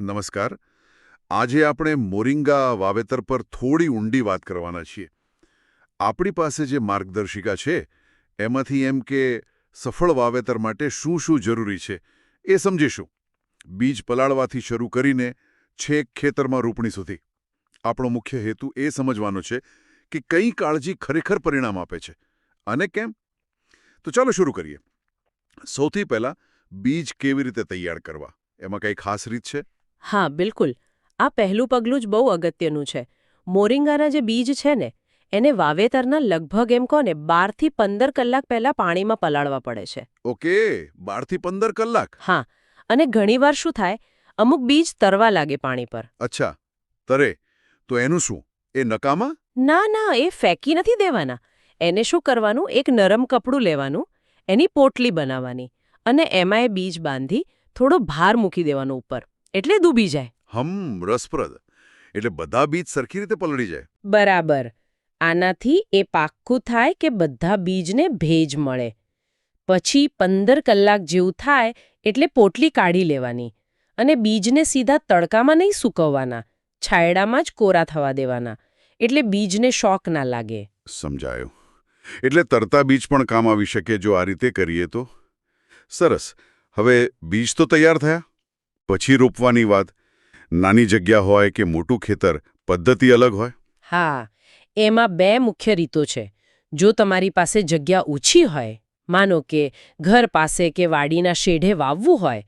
નમસ્કાર. આજે આપણે મોરિંગા વાવેતર પર થોડી ઊંડી વાત કરવાના છીએ. આપણી પાસે જે માર્ગદર્શિકા છે, એમાંથી એમ કે સફળ વાવેતર માટે શું શું જરૂરી છે, એ સમજીશું. બીજ પલાળવાથી શરૂ કરીને છેક ખેતરમાં રોપણી સુધી. આપણો મુખ્ય હેતુ એ સમજવાનો છે કે કઈ કાળજી ખરેખર પરિણામ આપે છે. અને કેમ? તો ચાલો શરૂ કરીએ. સૌથી પહેલાં બીજ કેવી રીતે તૈયાર કરવા? એમાં કંઈ ખાસ રીત છે? હા બિલકુલ. આ પહેલું પગલું જ બહુ અગત્યનું છે. મોરિંગાના જે બીજ છે ને એને વાવેતરના લગભગ એમ કોને બારથી પંદર કલાક પહેલા પાણીમાં પલાળવા પડે છે. ઓકે બારથી પંદર કલાક? હા અને ઘણીવાર શું થાય અમુક બીજ તરવા લાગે પાણી પર. અચ્છા તરે તો એનું શું? એ નકામા? ના ના એ ફેંકી નથી દેવાના. એને શું કરવાનું એક નરમ કપડું લેવાનું એની પોટલી બનાવવાની અને એમાં એ બીજ બાંધી થોડો ભાર મૂકી દેવાનો ઉપર. એટલે ડૂબી જાય. હમ રસપ્રદ. એટલે બધા બીજ સરખી રીતે પલળી જાય. બરાબર. આનાથી એ પાક્કું થાય કે બધા બીજને ભેજ મળે. પછી પંદર કલાક જેવું થાય એટલે પોટલી કાઢી લેવાની અને બીજને સીધા તડકામાં નહીં સૂકવવાના છાયડામાં જ કોરા થવા દેવાના. એટલે બીજને શોક ના લાગે. સમજાયું. એટલે તરતા બીજ પણ કામ આવી શકે જો આ રીતે કરીએ તો? સરસ. હવે બીજ તો તૈયાર થયા? પછી રોપવાની વાત. નાની જગ્યા હોય કે મોટું ખેતર પદ્ધતિ અલગ હોય. હા એમાં બે મુખ્ય રીતો છે. જો તમારી પાસે જગ્યા ઓછી હોય માનો કે ઘર પાસે કે વાડીના શેઢે વાવવું હોય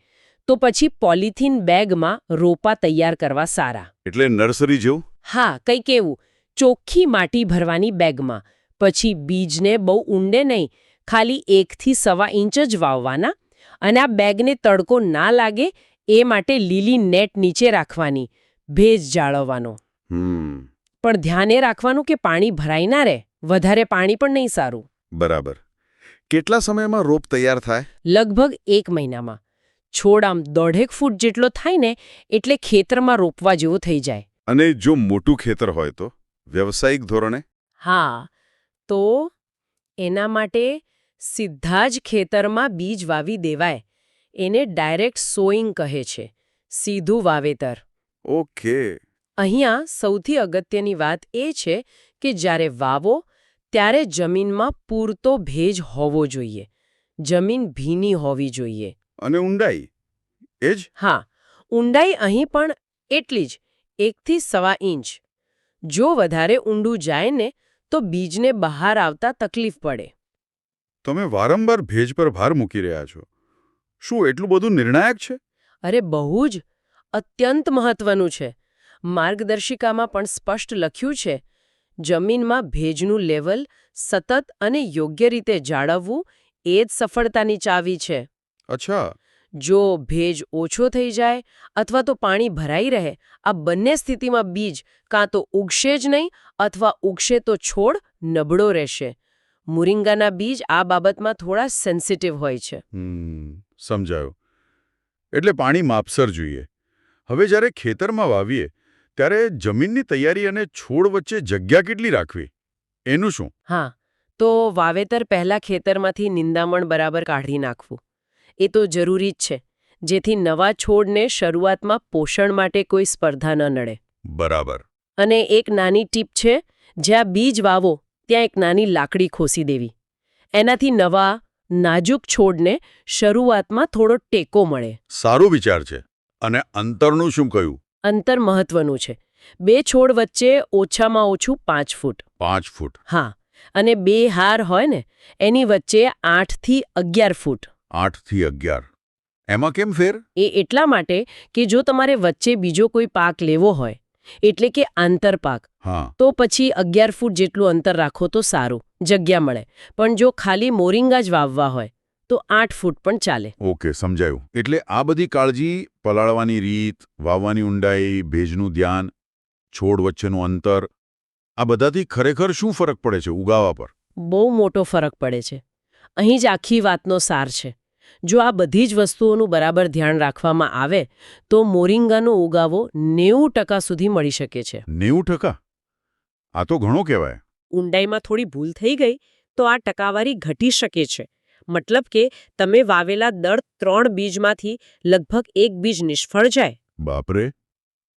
તો પછી પોલિથીન બેગમાં રોપા તૈયાર કરવા સારા. એટલે નર્સરી જેવું? હા કંઈક એવું. ચોખ્ખી માટી ભરવાની બેગમાં. પછી બીજને બહુ ઊંડે નહીં ખાલી એકથી સવા ઇંચ જ વાવવાના. અને આ બેગને તડકો ના લાગે એ માટે લીલી નેટ નીચે રાખવાની ભેજ જાળવવાનો. પણ ધ્યાને રાખવાનું કે પાણી ભરાઈ ના રહે વધારે પાણી પણ નહીં સારું. બરાબર. કેટલા સમયમાં રોપ તૈયાર થાય? લગભગ એક મહિનામાં. છોડ આમ દોઢેક ફૂટ જેટલો થાય ને એટલે ખેતરમાં રોપવા જેવો થઈ જાય. અને જો મોટું ખેતર હોય તો? વ્યવસાયિક ધોરણે? હા. તો એના માટે સીધા જ ખેતરમાં બીજ વાવી દેવાય. એને ડાયરેક્ટ સોઈંગ કહે છે સીધું વાવેતર. ઓકે. અહીંયા સૌથી અગત્યની વાત એ છે કે જ્યારે વાવો ત્યારે જમીનમાં પૂરતો ભેજ હોવો જોઈએ. જમીન ભીની હોવી જોઈએ. અને ઊંડાઈ? એ જ? હા ઊંડાઈ અહીં પણ એટલી જ એકથી સવા ઇંચ. જો વધારે ઊંડું જાય ને તો બીજને બહાર આવતા તકલીફ પડે. તમે વારંવાર ભેજ પર ભાર મૂકી રહ્યા છો. શું એટલું બધું નિર્ણાયક છે? અરે બહુ જ. અત્યંત મહત્વનું છે. માર્ગદર્શિકામાં પણ સ્પષ્ટ લખ્યું છે જમીનમાં ભેજનું લેવલ સતત અને યોગ્ય રીતે જાળવવું એ જ સફળતાની ચાવી છે. અચ્છા. જો ભેજ ઓછો થઈ જાય અથવા તો પાણી ભરાઈ રહે આ બંને સ્થિતિમાં બીજ કાં તો ઉગશે જ નહીં અથવા ઉગશે તો છોડ નબળો રહેશે. મુરિંગાના બીજ આ બાબતમાં થોડા સેન્સિટિવ હોય છે. સમજાયું. એટલે પાણી માપસર જોઈએ. હવે જ્યારે ખેતરમાં વાવીએ ત્યારે જમીનની તૈયારી અને છોડ વચ્ચે જગ્યા કેટલી રાખવી? એનું શું? હા તો વાવેતર પહેલા ખેતરમાંથી નિંદામણ બરાબર કાઢી નાખવું. એ તો જરૂરી જ છે જેથી નવા છોડને શરૂઆતમાં પોષણ માટે કોઈ સ્પર્ધા ન નડે. બરાબર. અને એક નાની ટીપ છે જ્યાં બીજ વાવો ત્યાં એક નાની લાકડી ખોસી દેવી. એનાથી નવા નાજુક છોડને શરૂઆતમાં થોડો ટેકો મળે. સારો વિચાર છે. અને અંતરનું શું કહ્યું? અંતર મહત્વનું છે. બે છોડ વચ્ચે ઓછામાં ઓછું પાંચ ફૂટ. પાંચ ફૂટ. હા અને બે હાર હોય ને એની વચ્ચે આઠથી અગિયાર ફૂટ. આઠથી અગિયાર. એમાં કેમ ફેર? એ એટલા માટે કે જો તમારે વચ્ચે બીજો કોઈ પાક લેવો હોય એટલે કે આંતરપાક હા. તો પછી અગિયાર ફૂટ જેટલું અંતર રાખો તો સારું જગ્યા મળે. પણ જો ખાલી મોરિંગા જ વાવવા હોય તો આઠ ફૂટ પણ ચાલે. ઓકે સમજાયું. એટલે આ બધી કાળજી પલાળવાની રીત વાવવાની ઊંડાઈ ભેજનું ધ્યાન છોડ વચ્ચેનું અંતર આ બધાથી ખરેખર શું ફરક પડે છે ઉગાવા પર? બહુ મોટો ફરક પડે છે. અહીં જ આખી વાતનો સાર છે. જો આ બધી જ વસ્તુઓનું બરાબર ધ્યાન રાખવામાં આવે તો મોરિંગાનો ઉગાવો નેવું ટકા સુધી મળી શકે છે. નેવું ટકા? આ તો ઘણો કહેવાય. ઊંડાઈમાં થોડી ભૂલ થઈ ગઈ તો આ ટકાવારી ઘટી શકે છે. મતલબ કે તમે વાવેલા દર ત્રણ બીજમાંથી લગભગ એક બીજ નિષ્ફળ જાય. બાપરે.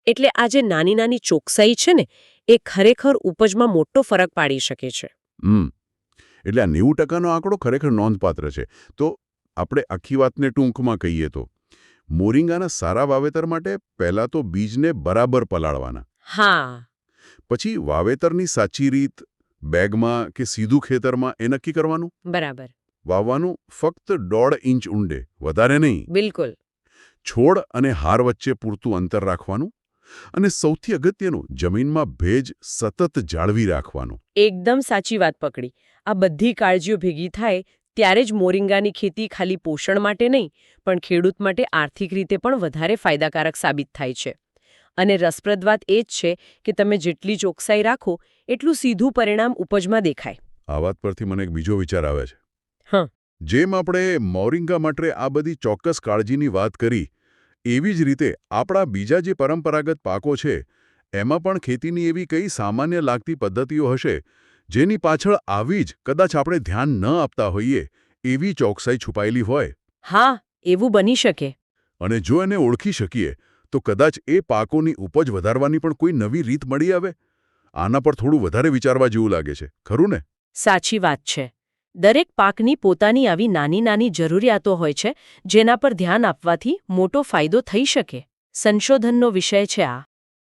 એટલે આ જે નાની નાની ચોકસાઈ છે ને એ ખરેખર ઉપજમાં મોટો ફરક પાડી શકે છે. એટલે આ નેવું ટકાનો આંકડો ખરેખર નોંધપાત્ર છે. તો આપણે આખી વાતને ટૂંકમાં કહીએ તો. મોરિંગાના સારા વાવેતર માટે પહેલા તો બીજને બરાબર પલાળવાના. હા. પછી વાવેતરની સાચી રીત બેગમાં કે સીધું ખેતરમાં એ નક્કી કરવાનું? બરાબર. વાવવાનું ફક્ત દોઢ ઇંચ ઊંડે વધારે નહીં. બિલકુલ. છોડ અને હાર વચ્ચે પૂરતું અંતર રાખવાનું અને સૌથી અગત્યનું જમીનમાં ભેજ સતત જાળવી રાખવાનું. એકદમ સાચી વાત પકડી. આ બધી કાળજીઓ ભેગી થાય ત્યારે જ મોરિંગાની ખેતી ખાલી પોષણ માટે નહીં પણ ખેડૂત માટે આર્થિક રીતે પણ વધારે ફાયદાકારક સાબિત થાય છે. અને રસપ્રદ વાત એ જ છે કે તમે જેટલી ચોકસાઈ રાખો એટલું સીધું પરિણામ ઉપજમાં દેખાય. આ વાત પરથી મને એક બીજો વિચાર આવે છે. હા. જેમ આપણે મોરિંગા માટે આ બધી ચોક્કસ કાળજીની વાત કરી એવી જ રીતે આપણા બીજા જે પરંપરાગત પાકો છે એમાં પણ ખેતીની એવી કઈ સામાન્ય લાગતી પદ્ધતિઓ હશે જેની પાછળ આવી જ કદાચ આપણે ધ્યાન ન આપતા હોઈએ એવી ચોકસાઈ છુપાયેલી હોય. હા એવું બની શકે. અને જો એને ઓળખી શકીએ તો કદાચ એ પાકોની ઉપજ વધારવાની પણ કોઈ નવી રીત મળી આવે. આના પર થોડું વધારે વિચારવા જેવું લાગે છે ખરું ને? સાચી વાત છે. દરેક પાકની પોતાની આવી નાની નાની જરૂરિયાતો હોય છે જેના પર ધ્યાન આપવાથી મોટો ફાયદો થઈ શકે. સંશોધનનો વિષય છે આ.